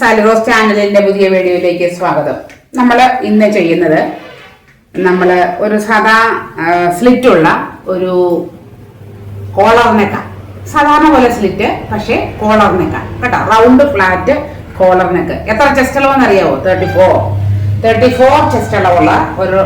സാലിറോസ് ചാനലിന്റെ പുതിയ വീഡിയോയിലേക്ക് സ്വാഗതം. നമ്മൾ ഇന്ന് ചെയ്യുന്നത് നമ്മൾ ഒരു സാധാ സ്ലിറ്റുള്ള ഒരു കോളർ നെക്ക. സാധാരണ പോലെ സ്ലിറ്റ് പക്ഷേ കോളർ നെക്ക. കേട്ടോ റൗണ്ട് ഫ്ലാറ്റ് കോളർ നെക്ക്. എത്ര ചെസ്റ്റ് അളവെന്ന് അറിയാവോ? Thirty four thirty four chest അളവുള്ള ഒരു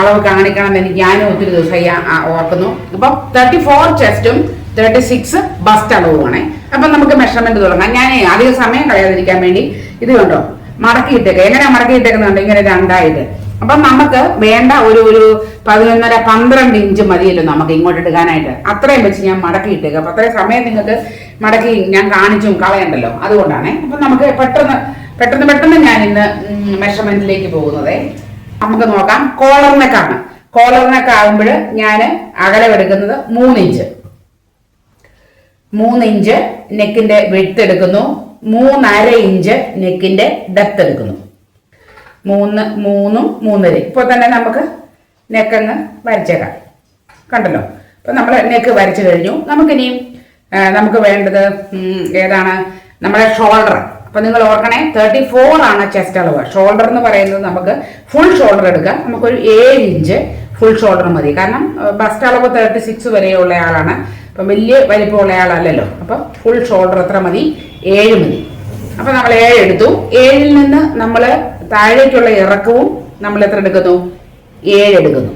അളവ് കാണിക്കണം എനിക്ക് ഞാനും ഒത്തിരി ആ ഓർക്കുന്നു. അപ്പം തേർട്ടി ഫോർ ചെസ്റ്റും തേർട്ടി സിക്സ് ബസ്റ്റ് അളവുമാണ്. അപ്പം നമുക്ക് മെഷർമെന്റ് തുടങ്ങാം. ഞാൻ അധിക സമയം കളയാതിരിക്കാൻ വേണ്ടി ഇത് കണ്ടോ? മടക്കിയിട്ടേക്ക്. എങ്ങനെയാ മടക്കിയിട്ടേക്കുന്നുണ്ട് ഇങ്ങനെ രണ്ടായിട്ട്. അപ്പം നമുക്ക് വേണ്ട ഒരു ഒരു പതിനൊന്നര പന്ത്രണ്ട് ഇഞ്ച് മതിയല്ലോ നമുക്ക് ഇങ്ങോട്ട് എടുക്കാനായിട്ട്. അത്രയും വെച്ച് ഞാൻ മടക്കിയിട്ടേക്ക്. അപ്പൊ അത്രയും സമയം നിങ്ങൾക്ക് മടക്കി ഞാൻ കാണിച്ചും കളയണ്ടല്ലോ. അതുകൊണ്ടാണ്. അപ്പൊ നമുക്ക് പെട്ടെന്ന് പെട്ടെന്ന് പെട്ടെന്ന് ഞാൻ ഇന്ന് മെഷർമെന്റിലേക്ക് പോകുന്നത്. നമുക്ക് നോക്കാം. കോളർ നെക്കാണ് കോളർ നെക്ക് ആകുമ്പോൾ ഞാൻ അകലം എടുക്കുന്നത് മൂന്ന് ഇഞ്ച്. മൂന്ന് ഇഞ്ച് നെക്കിന്റെ വെട്ട് എടുക്കുന്നു. മൂന്നര ഇഞ്ച് നെക്കിന്റെ ഡെപ്ത് എടുക്കുന്നു. മൂന്ന് മൂന്നും മൂന്നര. ഇപ്പോൾ തന്നെ നമുക്ക് നെക്കങ്ങ് വരച്ചേക്കാം. കണ്ടല്ലോ? അപ്പം നമ്മൾ നെക്ക് വരച്ചു കഴിഞ്ഞു. നമുക്കിനിയും നമുക്ക് വേണ്ടത് ഏതാണ്? നമ്മുടെ ഷോൾഡർ അപ്പം നിങ്ങൾ ഓർക്കണേ തേർട്ടി ഫോർ ആണ് ചെസ്റ്റ് അളവ്. ഷോൾഡർ എന്ന് പറയുന്നത് നമുക്ക് ഫുൾ ഷോൾഡർ എടുക്കാം. നമുക്കൊരു ഏഴ് ഇഞ്ച് ഫുൾ ഷോൾഡർ മതി. കാരണം ബസ്റ്റ് അളവ് തേർട്ടി സിക്സ് വരെയുള്ള ആളാണ്. അപ്പം വലിയ വലിപ്പമുള്ള ആളല്ലല്ലോ. അപ്പം ഫുൾ ഷോൾഡർ എത്ര മതി ഏഴ് മതി. അപ്പം നമ്മൾ ഏഴ് എടുത്തു. ഏഴിൽ നിന്ന് നമ്മൾ താഴേക്കുള്ള ഇറക്കവും നമ്മൾ എത്ര എടുക്കുന്നു? ഏഴ് എടുക്കുന്നു.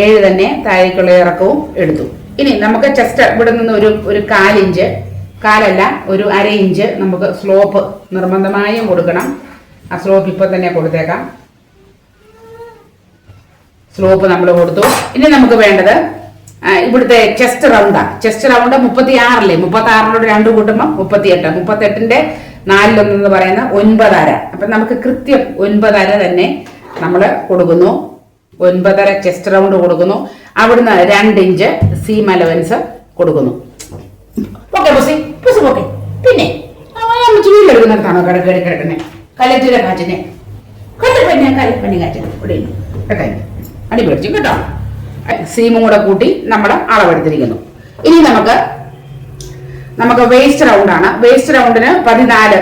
ഏഴ് തന്നെ താഴേക്കുള്ള ഇറക്കവും എടുത്തു. ഇനി നമുക്ക് ചെസ്റ്റ് ഇവിടെ നിന്ന് ഒരു ഒരു കാലിഞ്ച് കാലല്ല ഒരു അര ഇഞ്ച് നമുക്ക് സ്ലോപ്പ് നിർബന്ധമായും കൊടുക്കണം. ആ സ്ലോപ്പ് ഇപ്പൊ തന്നെ കൊടുത്തേക്കാം. സ്ലോപ്പ് നമ്മൾ കൊടുത്തു. ഇനി നമുക്ക് വേണ്ടത് ഇവിടുത്തെ ചെസ്റ്റ് റൗണ്ടാ ചെസ്റ്റ് റൗണ്ട് മുപ്പത്തി ആറില്ലേ മുപ്പത്തി ആറിനോട് രണ്ട് കൂട്ടുമ്പോൾ മുപ്പത്തി എട്ട് മുപ്പത്തി എട്ടിന്റെ നാലിലൊന്നെന്ന് പറയുന്ന ഒൻപതര. അപ്പൊ നമുക്ക് കൃത്യം ഒൻപതര തന്നെ നമ്മൾ കൊടുക്കുന്നു. ഒൻപതര ചെസ്റ്റ് റൗണ്ട് കൊടുക്കുന്നു. അവിടുന്ന് രണ്ട് ഇഞ്ച് സീം അലവൻസ് കൊടുക്കുന്നു. ഓക്കെ പൊസി പൊസി ഓക്കെ പിന്നെ ചുള്ളിലെടുക്കുന്നിടത്താണോ കിടക്കേടി കിടക്കണേ. കലറ്റിലെ കാറ്റിനെ കല്ലപ്പന്നെ കല്ലപ്പന്നെ കാറ്റിനെ ഇവിടെ കേട്ടോ. സീമും കൂടെ കൂട്ടി നമ്മൾ അളവെടുത്തിരിക്കുന്നു. ഇനി നമുക്ക് നമുക്ക് വേസ്റ്റ് റൗണ്ട് ആണ്. വേസ്റ്റ് റൗണ്ടിന് പതിനാല്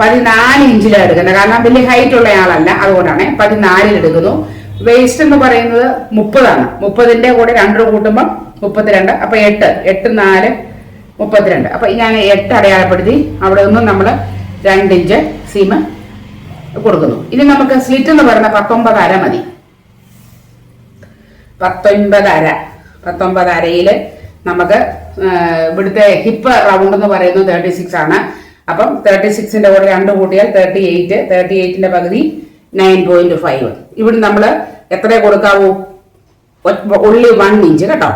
പതിനാല് ഇഞ്ചിലാണ് എടുക്കുന്നത് കാരണം വലിയ ഹൈറ്റ് ഉള്ള ആളല്ല. അതുകൊണ്ടാണ് പതിനാലിൽ എടുക്കുന്നു. വേസ്റ്റ് എന്ന് പറയുന്നത് മുപ്പതാണ്. മുപ്പതിന്റെ കൂടെ രണ്ട് കൂട്ടുമ്പോൾ മുപ്പത്തിരണ്ട്. അപ്പൊ എട്ട്. എട്ട് നാല് മുപ്പത്തിരണ്ട്. അപ്പൊ ഞാൻ എട്ട് അടയാളപ്പെടുത്തി അവിടെ നിന്നും നമ്മൾ രണ്ട് ഇഞ്ച് സീമ കൊടുക്കുന്നു. ഇനി നമുക്ക് സ്ലിറ്റ് എന്ന് പറയുന്ന പത്തൊമ്പത് അര മതി. പത്തൊൻപത് അര പത്തൊമ്പത് അരയിൽ നമുക്ക് ഇവിടുത്തെ ഹിപ്പ് റൗണ്ട് എന്ന് പറയുന്നത് തേർട്ടി സിക്സ് ആണ്. അപ്പം തേർട്ടി സിക്സിന്റെ കൂടെ രണ്ട് കൂട്ടിയാൽ തേർട്ടി എയ്റ്റ് തേർട്ടി എയ്റ്റിന്റെ പകുതി നയൻ പോയിന്റ് ഫൈവ് ഇവിടെ നമ്മൾ എത്ര കൊടുക്കാവൂ? ഉള്ളി വൺ ഇഞ്ച് കേട്ടോ.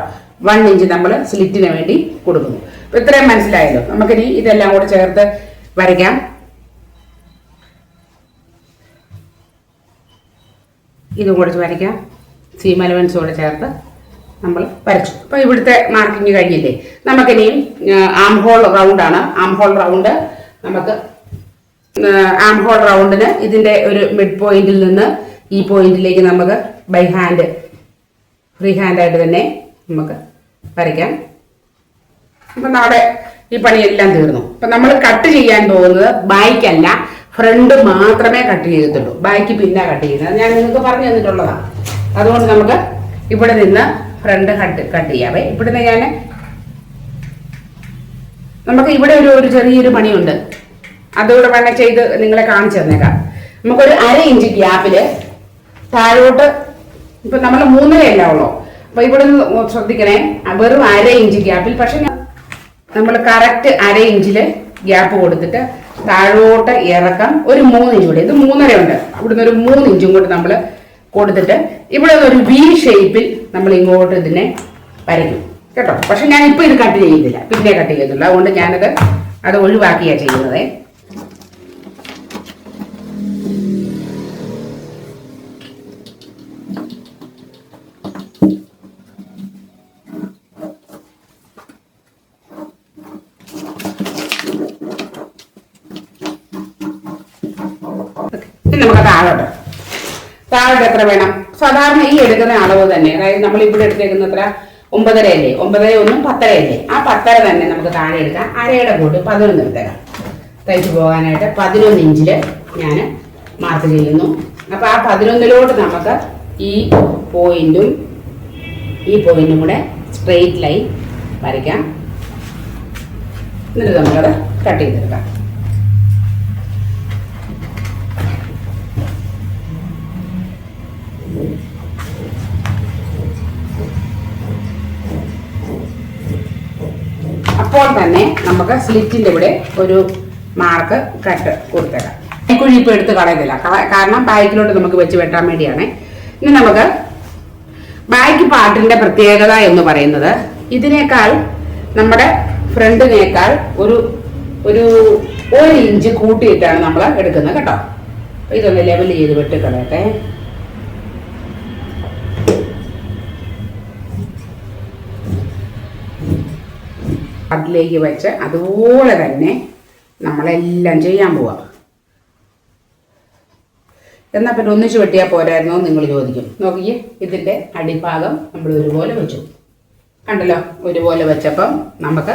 വൺ ഇഞ്ച് നമ്മൾ സ്ലിറ്റിന് വേണ്ടി കൊടുക്കുന്നു. അപ്പൊ ഇത്രയും മനസ്സിലായല്ലോ. നമുക്കിനി ഇതെല്ലാം കൂടെ ചേർത്ത് വരയ്ക്കാം. ഇതും കൂടെ വരയ്ക്കാം. സീം അലവൻസോടെ ചേർത്ത് നമ്മൾ വരച്ചു. അപ്പോൾ ഇവിടുത്തെ മാർക്കിങ് കഴിഞ്ഞില്ലേ? നമുക്കിനിയും ആം ഹോൾ റൗണ്ട് ആണ്. ആം ഹോൾ റൗണ്ട് നമുക്ക് ആം ഹോൾ റൗണ്ടിന് ഇതിന്റെ ഒരു മിഡ് പോയിന്റിൽ നിന്ന് ഈ പോയിന്റിലേക്ക് നമുക്ക് ബൈ ഹാൻഡ് ഫ്രീ ഹാൻഡായിട്ട് തന്നെ നമുക്ക് വരയ്ക്കാം. അപ്പം നമ്മുടെ ഈ പണിയെല്ലാം തീർന്നു. അപ്പം നമ്മൾ കട്ട് ചെയ്യാൻ പോകുന്നത് ബായ്ക്കല്ല ഫ്രണ്ട് മാത്രമേ കട്ട് ചെയ്തിട്ടുള്ളൂ ബായ്ക്ക് പിന്നെ കട്ട് ചെയ്യുന്നത്. ഞാൻ നിങ്ങൾക്ക് പറഞ്ഞു തന്നിട്ടുള്ളതാണ് അതുകൊണ്ട് നമുക്ക് ഇവിടെ നിന്ന് ഫ്രണ്ട് കട്ട് കട്ട് ചെയ്യാവേ ഇവിടുന്ന് ഞാൻ നമുക്ക് ഇവിടെ ഒരു ഒരു ചെറിയൊരു പണിയുണ്ട്. അതുകൂടെ വേണം ചെയ്ത് നിങ്ങളെ കാണിച്ചു തന്നേക്കാം. നമുക്കൊരു അര ഇഞ്ച് ഗ്യാപ്പിൽ താഴോട്ട് ഇപ്പൊ നമ്മൾ മൂന്നരയല്ല ഉള്ളൂ. അപ്പൊ ഇവിടെ നിന്ന് ശ്രദ്ധിക്കണേ. വെറും അര ഇഞ്ച് ഗ്യാപ്പിൽ പക്ഷെ നമ്മൾ കറക്റ്റ് അര ഇഞ്ചിൽ ഗ്യാപ്പ് കൊടുത്തിട്ട് താഴോട്ട് ഇറക്കം ഒരു മൂന്ന് ഇഞ്ച് കൂടി. ഇത് മൂന്നര ഉണ്ട്. ഇവിടുന്ന് ഒരു മൂന്നിഞ്ചും കൂടി നമ്മൾ കൊടുത്തിട്ട് ഇവിടെ ഒരു വി ഷേപ്പിൽ നമ്മൾ ഇങ്ങോട്ട് ഇതിനെ വരയ്ക്കും. കേട്ടോ? പക്ഷെ ഞാൻ ഇപ്പൊ ഇത് കട്ട് ചെയ്യുന്നില്ല. പിന്നെ കട്ട് ചെയ്യുന്നില്ല. അതുകൊണ്ട് ഞാനത് അത് ഒഴിവാക്കിയാ ചെയ്യുന്നത്. നമുക്ക് താഴോട്ട് താഴോട്ട് എത്ര വേണം? സാധാരണ ഈ എടുക്കുന്ന അളവ് തന്നെ. അതായത് നമ്മൾ ഇവിടെ എടുത്തേക്കുന്ന എത്ര? ഒമ്പതര അല്ലേ? ഒമ്പതര ഒന്നും പത്തര അല്ലേ? ആ പത്തര തന്നെ നമുക്ക് താഴെ എടുക്കാം. അരയുടെ കൂട്ട് പതിനൊന്ന് എടുത്തേക്കാം. തയ്ച്ചു പോകാനായിട്ട് പതിനൊന്ന് ഇഞ്ചിൽ ഞാൻ മാർക്ക് ചെയ്യുന്നു. അപ്പൊ ആ പതിനൊന്നിലോട്ട് നമുക്ക് ഈ പോയിന്റും ഈ പോയിന്റും കൂടെ സ്ട്രെയിറ്റ് ലൈൻ വരയ്ക്കാം. എന്നിട്ട് നമ്മളത് കട്ട് ചെയ്തെടുക്കാം. അപ്പോൾ തന്നെ നമുക്ക് സ്ലിറ്റിന്റെ ഇവിടെ ഒരു മാർക്ക് കട്ട് കൊടുത്തേക്കാം. കുഴി ഇപ്പൊ എടുത്ത് കളയുന്നില്ല കള- കാരണം ബാക്കിലോട്ട് നമുക്ക് വെച്ച് വെട്ടാൻ വേണ്ടിയാണ്. ഇനി നമുക്ക് ബാക്ക് പാർട്ടിന്റെ പ്രത്യേകത എന്ന് പറയുന്നത് ഇതിനേക്കാൾ നമ്മുടെ ഫ്രണ്ടിനേക്കാൾ ഒരു ഒരു ഒരു ഇഞ്ച് കൂട്ടിയിട്ടാണ് നമ്മൾ എടുക്കുന്നത് കേട്ടോ. ഇതൊന്ന് ലെവൽ ചെയ്ത് വെട്ടിക്കളയട്ടെ. അതിലേക്ക് വെച്ച് അതുപോലെ തന്നെ നമ്മളെല്ലാം ചെയ്യാൻ പോവാം. എന്നാൽ പിന്നെ ഒന്നിച്ച് വെട്ടിയാൽ പോരായിരുന്നോ നിങ്ങൾ ചോദിക്കും. നോക്കിയേ ഇതിന്റെ അടിഭാഗം നമ്മൾ ഒരുപോലെ വെച്ചു. കണ്ടല്ലോ ഒരുപോലെ വെച്ചപ്പം നമുക്ക്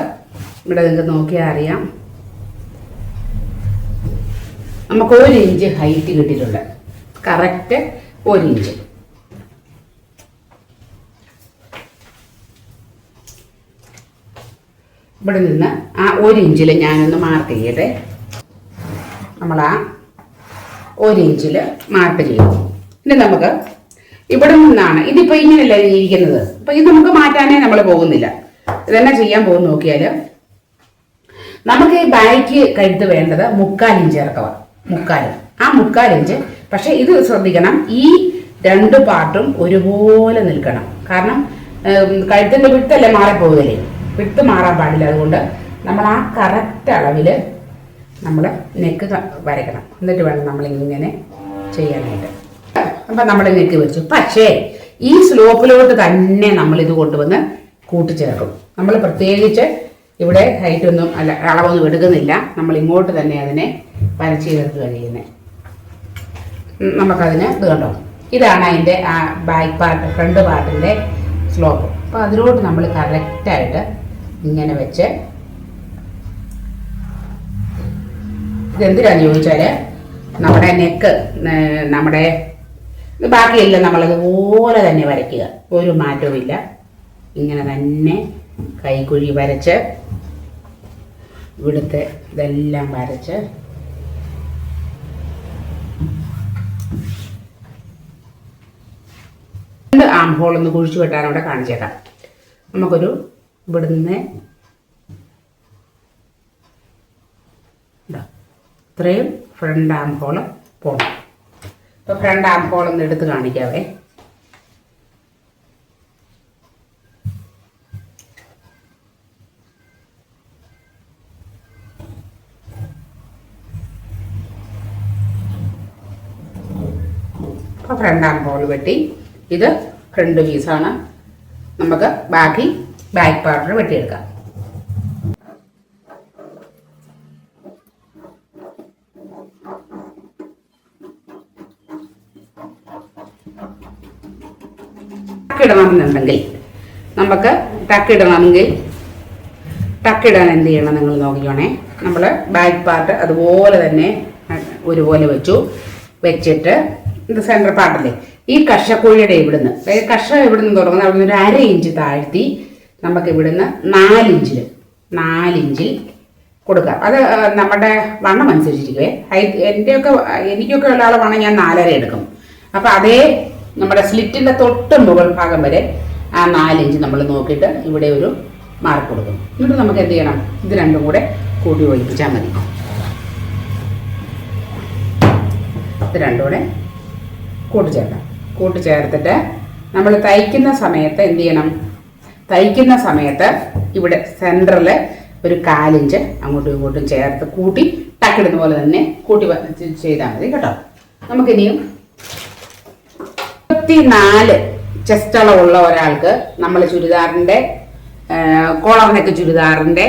ഇവിടെ നിങ്ങൾക്ക് നോക്കിയാൽ അറിയാം. നമുക്ക് ഒരു ഇഞ്ച് ഹൈറ്റ് കിട്ടിയിട്ടുണ്ട്. കറക്റ്റ് ഒരു ഇഞ്ച്. ഇവിടെ നിന്ന് ആ ഒരു ഇഞ്ചിൽ ഞാനൊന്ന് മാർക്ക് ചെയ്യട്ടെ. നമ്മൾ ആ ഒരു ഇഞ്ചിൽ മാർക്ക് ചെയ്തു. ഇനി നമുക്ക് ഇവിടെ നിന്നാണ്. ഇതിപ്പോൾ ഇങ്ങനെയല്ല ഇരിക്കുന്നത് അപ്പോൾ ഇത് നമുക്ക് മാറ്റാനേ നമ്മൾ പോകുന്നില്ല. ഇതെന്നെ ചെയ്യാൻ പോകുന്ന നോക്കിയാൽ നമുക്ക് ഈ ബാക്ക് കഴുത്ത് വേണ്ടത് മുക്കാൽ ഇഞ്ച് ഇറക്കുക മുക്കാൽ. ആ മുക്കാൽ ഇഞ്ച്. പക്ഷേ ഇത് ശ്രദ്ധിക്കണം. ഈ രണ്ട് പാർട്ടും ഒരുപോലെ നിൽക്കണം. കാരണം കഴുത്തിന്റെ വിട്ടല്ലേ മാറിപ്പോകുകയില്ലേ വിട്ട് മാറാൻ പാടില്ല. അതുകൊണ്ട് നമ്മൾ ആ കറക്റ്റ് അളവിൽ നമ്മൾ നെക്ക് വരയ്ക്കണം. എന്നിട്ട് വേണം നമ്മൾ ഇങ്ങനെ ചെയ്യാനായിട്ട്. അപ്പം നമ്മൾ നെക്ക് വെച്ചു പക്ഷേ ഈ സ്ലോപ്പിലോട്ട് തന്നെ നമ്മൾ ഇത് കൊണ്ടുവന്ന് കൂട്ടിച്ചേർക്കും. നമ്മൾ പ്രത്യേകിച്ച് ഇവിടെ ഹൈറ്റ് ഒന്നും അല്ല അളവൊന്നും എടുക്കുന്നില്ല. നമ്മൾ ഇങ്ങോട്ട് തന്നെ അതിനെ വരച്ച് ചേർക്കുക ചെയ്യുന്നത് നമുക്കതിന് ഇത് കണ്ടോ? ഇതാണ് അതിന്റെ ആ ബാക്ക് പാർട്ട് ഫ്രണ്ട് പാർട്ടിന്റെ സ്ലോപ്പ് അപ്പോൾ അതിലോട്ട് നമ്മൾ കറക്റ്റായിട്ട് ഇങ്ങനെ വെച്ച്. ഇതെന്തിനാന്ന് ചോദിച്ചാൽ നമ്മുടെ നെക്ക് നമ്മുടെ ബാക്കിയെല്ലാം നമ്മളതുപോലെ തന്നെ വരയ്ക്കുക. ഒരു മാറ്റവും ഇല്ല ഇങ്ങനെ തന്നെ കൈക്കുഴി വരച്ച് ഇവിടുത്തെ ഇതെല്ലാം വരച്ച്. രണ്ട് ആം ഹോൾ കുഴിച്ചു വെട്ടാൻ അവിടെ കാണിച്ചേക്കാം. നമുക്കൊരു ഇവിടുന്ന് ഇതാ. ഇത്രയും ഫ്രണ്ട് ആം ഹോൾ പോകണം ഇപ്പോൾ ഫ്രണ്ട് ആം ഹോൾ ഒന്ന് എടുത്ത് കാണിക്കാവേ. ഫ്രണ്ട് ആം ഹോൾ വെട്ടി. ഇത് ഫ്രണ്ട് പീസാണ് നമുക്ക് ബാക്കി ബാക്ക് പൗഡർ വെട്ടിയെടുക്കാം. ടക്കിടണമെന്നുണ്ടെങ്കിൽ നമുക്ക് ടക്കിടണമെങ്കിൽ ടക്കിടാൻ എന്ത് ചെയ്യണം നിങ്ങൾ നോക്കിക്കോണേ. നമ്മൾ ബാക്ക് പാർട്ട് അതുപോലെ തന്നെ ഒരുപോലെ വെച്ചു. വെച്ചിട്ട് ഇത് സെന്റർ പാർട്ടല്ലേ ഈ കഷക്കുഴിയുടെ ഇവിടുന്ന്. അതായത് കഷ ഇവിടുന്ന് തുടങ്ങുന്ന അവിടുന്ന് ഒരു അര ഇഞ്ച് താഴ്ത്തി നമുക്ക് ഇവിടുന്ന് നാലിഞ്ചിൽ നാലിഞ്ചിൽ കൊടുക്കാം. അത് നമ്മുടെ വണ്ണം അനുസരിച്ചിരിക്കുവേ. ഹൈറ്റ് എന്റെയൊക്കെ എനിക്കൊക്കെ ഉള്ള ആളെ വണ്ണം ഞാൻ നാലര എടുക്കും. അപ്പം അതേ നമ്മുടെ സ്ലിറ്റിന്റെ തൊട്ട് മുകൾ ഭാഗം വരെ ആ നാലിഞ്ച് നമ്മൾ നോക്കിയിട്ട് ഇവിടെ ഒരു മാർക്ക് കൊടുക്കും. എന്നിട്ട് നമുക്ക് എന്ത് ചെയ്യണം? ഇത് രണ്ടും കൂടെ കൂട്ടി ഒഴിപ്പിച്ചാൽ മതി. ഇത് രണ്ടും കൂടെ കൂട്ടിച്ചേർക്കാം. കൂട്ടിച്ചേർത്തിട്ട് നമ്മൾ തയ്ക്കുന്ന സമയത്ത് എന്ത് ചെയ്യണം? തയ്ക്കുന്ന സമയത്ത് ഇവിടെ സെന്ററിൽ ഒരു കാലിഞ്ച് അങ്ങോട്ടും ഇങ്ങോട്ടും ചേർത്ത് കൂട്ടി ടക്കിടുന്ന പോലെ തന്നെ കൂട്ടി ചെയ്താൽ മതി കേട്ടോ. നമുക്കിനിയും ഇരുപത്തിനാല് ചെസ്റ്റ് അളവുള്ള ഒരാൾക്ക് നമ്മൾ ചുരിദാറിന്റെ കോളർ ചുരിദാറിന്റെ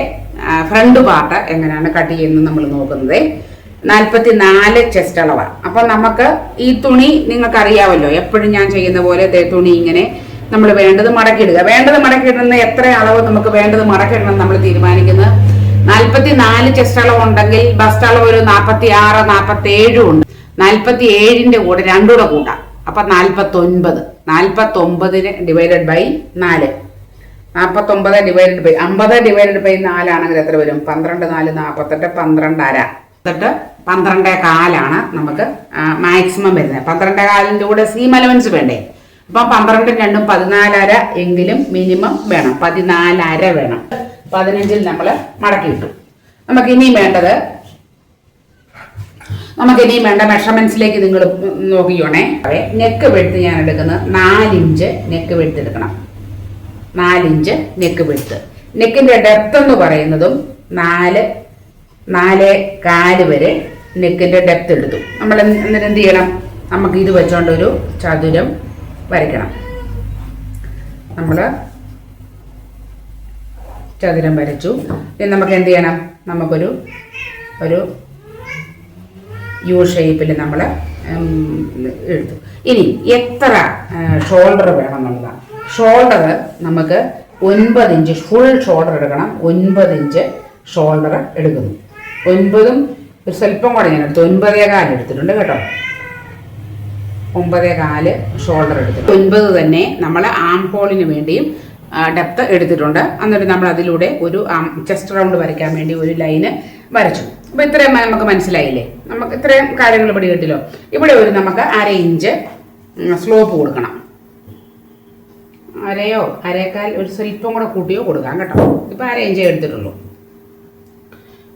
ഫ്രണ്ട് പാർട്ട് എങ്ങനെയാണ് കട്ട് ചെയ്യുന്നത് നമ്മൾ നോക്കുന്നത്. നാൽപ്പത്തി നാല് ചെസ്റ്റ് അളവാണ്. അപ്പം നമുക്ക് ഈ തുണി നിങ്ങൾക്ക് അറിയാമല്ലോ എപ്പോഴും ഞാൻ ചെയ്യുന്ന പോലെ തുണി ഇങ്ങനെ നമ്മൾ വേണ്ടത് മടക്കിയിടുക. വേണ്ടത് മടക്കിയിടുന്ന എത്ര അളവ് നമുക്ക് വേണ്ടത് മടക്കിയിടണം നമ്മൾ തീരുമാനിക്കുന്നത് നാൽപ്പത്തി നാല് ചെസ്റ്റ് അളവ് ഉണ്ടെങ്കിൽ ബസ്റ്റ് അളവ് ഒരു നാൽപ്പത്തി ആറ് നാൽപ്പത്തി ഏഴും ഉണ്ട് നാൽപ്പത്തി ഏഴിന്റെ കൂടെ രണ്ടുകൂടെ കൂട്ടാം. അപ്പൊ നാൽപ്പത്തി ഒൻപത് നാൽപ്പത്തി ഒമ്പതിന് ഡിവൈഡഡ് ബൈ നാല്. നാൽപ്പത്തൊമ്പത് ഡിവൈഡഡ് ബൈ അമ്പത് ഡിവൈഡഡ് ബൈ നാലാണെങ്കിൽ എത്ര വരും? പന്ത്രണ്ട് നാല് നാൽപ്പത്തെട്ട് പന്ത്രണ്ടര എന്നിട്ട് പന്ത്രണ്ടേ കാലാണ് നമുക്ക് മാക്സിമം വരുന്നത്. പന്ത്രണ്ടേ കാലിന്റെ കൂടെ സീം അലവൻസ് വേണ്ടേ? അപ്പം പന്ത്രണ്ടും രണ്ടും പതിനാലര എങ്കിലും മിനിമം വേണം. പതിനാലര വേണം. പതിനഞ്ചിൽ നമ്മൾ മടക്കി ഇട്ടു നമുക്ക് ഇനിയും വേണ്ടത് നമുക്ക് ഇനിയും വേണ്ട മെഷർമെന്റ്സിലേക്ക് നിങ്ങൾ നോക്കിയോണേ നെക്ക് വെടുത്ത് ഞാൻ എടുക്കുന്നത് നാലിഞ്ച് നെക്ക് വെടുത്തെടുക്കണം നാലിഞ്ച് നെക്ക് വെടുത്ത് നെക്കിന്റെ ഡെപ്ത് എന്ന് പറയുന്നതും നാല് നാല് കാൽ വരെ നെക്കിന്റെ ഡെപ്ത് എടുത്തു. നമ്മൾ എന്നിട്ട് എന്ത് ചെയ്യണം? നമുക്ക് ഇത് വെച്ചോണ്ട് ഒരു ചതുരം വരയ്ക്കണം. നമ്മൾ ചതുരം വരച്ചു. ഇനി നമുക്ക് എന്ത് ചെയ്യണം? നമുക്കൊരു ഒരു യു ഷേപ്പിൽ നമ്മൾ എടുത്തു ഇനി എത്ര ഷോൾഡർ വേണം എന്നുള്ളതാണ് ഷോൾഡർ നമുക്ക് ഒൻപത് ഇഞ്ച് ഫുൾ ഷോൾഡർ എടുക്കണം. ഒൻപത് ഇഞ്ച് ഷോൾഡർ എടുക്കുന്നു. ഒൻപതും ഒരു സ്വല്പം കൂടെ ഞാൻ എടുത്തു. ഒൻപതേ കാൽ എടുത്തിട്ടുണ്ട് കേട്ടോ. ഒമ്പതേ കാൽ ഷോൾഡർ എടുത്തിട്ട് ഒൻപത് തന്നെ നമ്മൾ ആം ഹോളിന് വേണ്ടിയും ഡെപ്ത് എടുത്തിട്ടുണ്ട്. എന്നിട്ട് നമ്മൾ അതിലൂടെ ഒരു ചെസ്റ്റ് റൗണ്ട് വരയ്ക്കാൻ വേണ്ടി ഒരു ലൈന് വരച്ചു. അപ്പോൾ ഇത്രയും നമുക്ക് മനസ്സിലായില്ലേ? നമുക്ക് ഇത്രയും കാര്യങ്ങൾ ഇവിടെ കിട്ടില്ലോ ഇവിടെ ഒരു നമുക്ക് അര ഇഞ്ച് സ്ലോപ്പ് കൊടുക്കണം. അരയോ? അരയേക്കാൾ ഒരു സ്വല്പം കൂടെ കൂട്ടിയോ കൊടുക്കാം കേട്ടോ. ഇപ്പം അര ഇഞ്ച് എടുത്തിട്ടുള്ളൂ.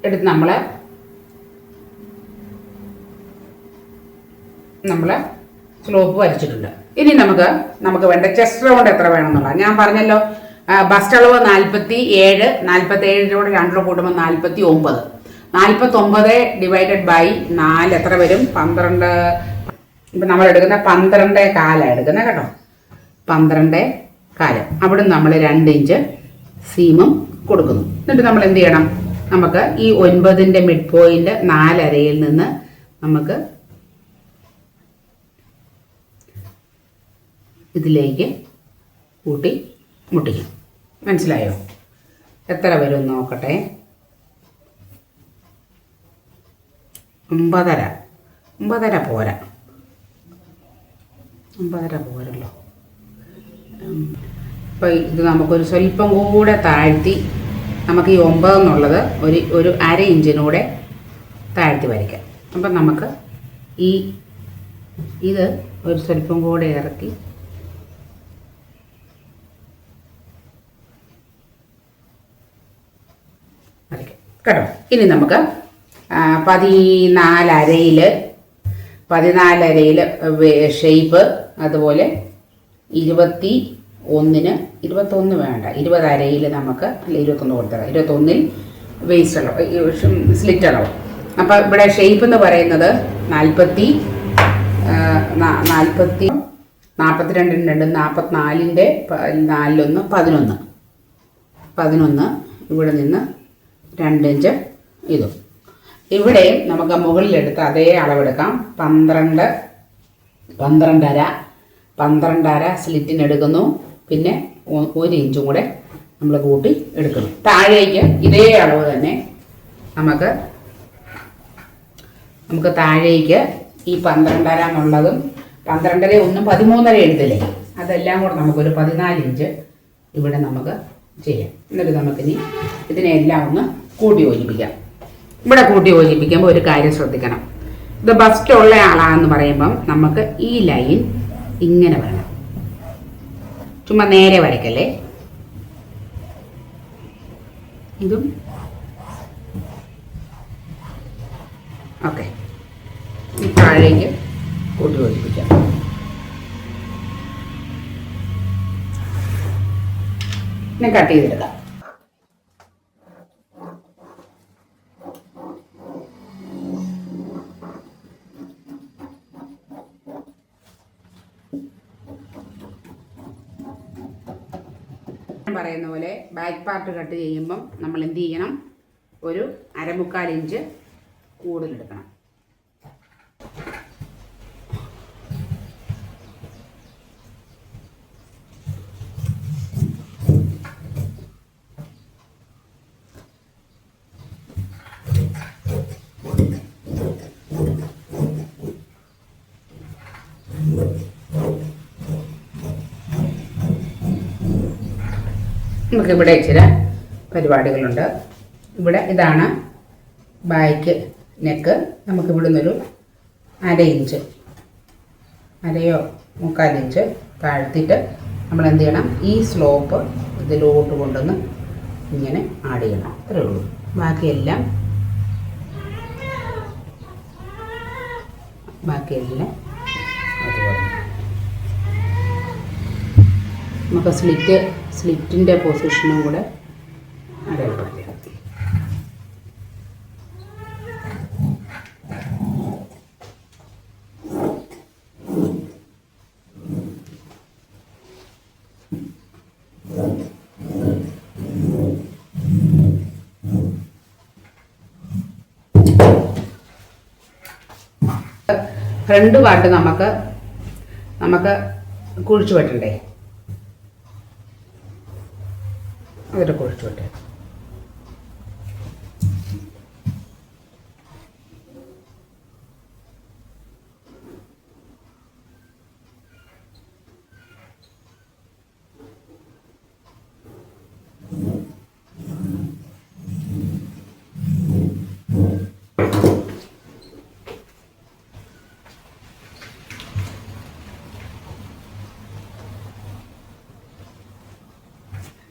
എടുത്ത് നമ്മൾ നമ്മൾ സ്ലോപ്പ് വരച്ചിട്ടുണ്ട് ഇനി നമുക്ക് നമുക്ക് വേണ്ട ചെസ്റ്റ് റൗണ്ട് എത്ര വേണമെന്നുള്ള ഞാൻ പറഞ്ഞല്ലോ ബസ്റ്റ് അളവ് നാൽപ്പത്തി ഏഴ് നാൽപ്പത്തി ഏഴിലൂടെ രണ്ടര കൂട്ടുമ്പോൾ നാൽപ്പത്തി ഒമ്പത് നാൽപ്പത്തി ഒമ്പത് ഡിവൈഡഡ് ബൈ നാല് എത്ര വരും? പന്ത്രണ്ട്. ഇപ്പം നമ്മൾ എടുക്കുന്ന പന്ത്രണ്ട് കാലാണ് എടുക്കുന്നത് കേട്ടോ. പന്ത്രണ്ട് കാൽ. അവിടെ നമ്മൾ രണ്ട് ഇഞ്ച് സീമും കൊടുക്കുന്നു. എന്നിട്ട് നമ്മൾ എന്ത് ചെയ്യണം? നമുക്ക് ഈ ഒൻപതിന്റെ മിഡ് പോയിന്റ് നാലരയിൽ നിന്ന് നമുക്ക് ഇതിലേക്ക് കൂട്ടി മുട്ടിക്കും. മനസ്സിലായോ? എത്ര വരും നോക്കട്ടെ. ഒമ്പതര. ഒമ്പതര പോരാ. ഒമ്പതര പോരല്ലോ. അപ്പോൾ ഇത് നമുക്കൊരു സ്വല്പം കൂടെ താഴ്ത്തി നമുക്ക് ഈ ഒമ്പത് എന്നുള്ളത് ഒരു ഒരു അര ഇഞ്ചിനൂടെ താഴ്ത്തി വരയ്ക്കാം. അപ്പം നമുക്ക് ഈ ഇത് ഒരു സ്വല്പം കൂടെ ഇറക്കി വരയ്ക്കാം കേട്ടോ ഇനി നമുക്ക് പതിനാലരയിൽ പതിനാലരയിൽ ഷെയ്പ്പ് അതുപോലെ ഇരുപത്തി ഒന്നിന് ഇരുപത്തൊന്ന് വേണ്ട ഇരുപതരയിൽ നമുക്ക് അല്ല ഇരുപത്തൊന്ന് കൊടുത്തത് ഇരുപത്തൊന്നിൽ വേസ്റ്റ് അളവ് സ്ലിറ്റ് അളവ് അപ്പോൾ ഇവിടെ ഷേപ്പ് എന്ന് പറയുന്നത് നാൽപ്പത്തി നാൽപ്പത്തി നാൽപ്പത്തിരണ്ടിന് രണ്ട് നാൽപ്പത്തിനാലിന്റെ നാലിലൊന്ന് പതിനൊന്ന്. പതിനൊന്ന് ഇവിടെ നിന്ന് രണ്ടിഞ്ച് ഇതും. ഇവിടെ നമുക്ക് മുകളിലെടുത്ത് അതേ അളവെടുക്കാം. പന്ത്രണ്ട് പന്ത്രണ്ടര പന്ത്രണ്ടര സ്ലിറ്റിന് എടുക്കുന്നു. പിന്നെ ഒരു ഇഞ്ചും കൂടെ നമ്മൾ കൂട്ടി എടുക്കുന്നു. താഴേക്ക് ഇതേ അളവ് തന്നെ നമുക്ക് നമുക്ക് താഴേക്ക് ഈ പന്ത്രണ്ടര എന്നുള്ളതും പന്ത്രണ്ടര ഒന്നും പതിമൂന്നര എഴുതില്ലേ അതെല്ലാം കൂടെ നമുക്കൊരു പതിനാല് ഇഞ്ച് ഇവിടെ നമുക്ക് ചെയ്യാം. എന്നിട്ട് നമുക്കിനി ഇതിനെല്ലാം ഒന്ന് കൂട്ടി യോജിപ്പിക്കാം. ഇവിടെ കൂട്ടി യോജിപ്പിക്കുമ്പോൾ ഒരു കാര്യം ശ്രദ്ധിക്കണം. ഇത് ബസ്റ്റ് ഉള്ള ആളാന്ന് പറയുമ്പം നമുക്ക് ഈ ലൈൻ ഇങ്ങനെ വരണം. ചുമ്മാ നേരെ വരയ്ക്കല്ലേ? ഇതും. ഓക്കെ ഈ താഴേക്ക് കൂട്ടി യോജിപ്പിക്കാം. പിന്നെ കട്ട് ചെയ്തെടുക്കാം. പറയുന്ന പോലെ ബാക്ക് പാർട്ട് കട്ട് ചെയ്യുമ്പം നമ്മൾ എന്ത് ചെയ്യണം? ഒരു അരമുക്കാൽ ഇഞ്ച് കൂടുതലെടുക്കണം നമുക്ക് ഇവിടെ ചില പരിപാടികളുണ്ട്. ഇവിടെ ഇതാണ് ബാക്ക് നെക്ക്. നമുക്ക് ഇവിടെ നിന്നൊരു അര ഇഞ്ച് അരയോ മുക്കാൽ ഇഞ്ച് താഴ്ത്തിയിട്ട് നമ്മൾ എന്ത് ചെയ്യണം? ഈ സ്ലോപ്പ് ഇതിലോട്ട് കൊണ്ടുവന്ന് ഇങ്ങനെ ആഡ് ചെയ്യണം. അത്രേ ഉള്ളൂ. ബാക്കിയെല്ലാം ബാക്കിയെല്ലാം നമുക്ക് സ്ലിറ്റ് സ്ലിറ്റിന്റെ പൊസിഷനും കൂടെ ഫ്രണ്ട് പാട്ട് നമുക്ക് നമുക്ക് കുഴിച്ചു വെട്ടണ്ടേ? അതിൽ കുഴിച്ചു വെട്ടേ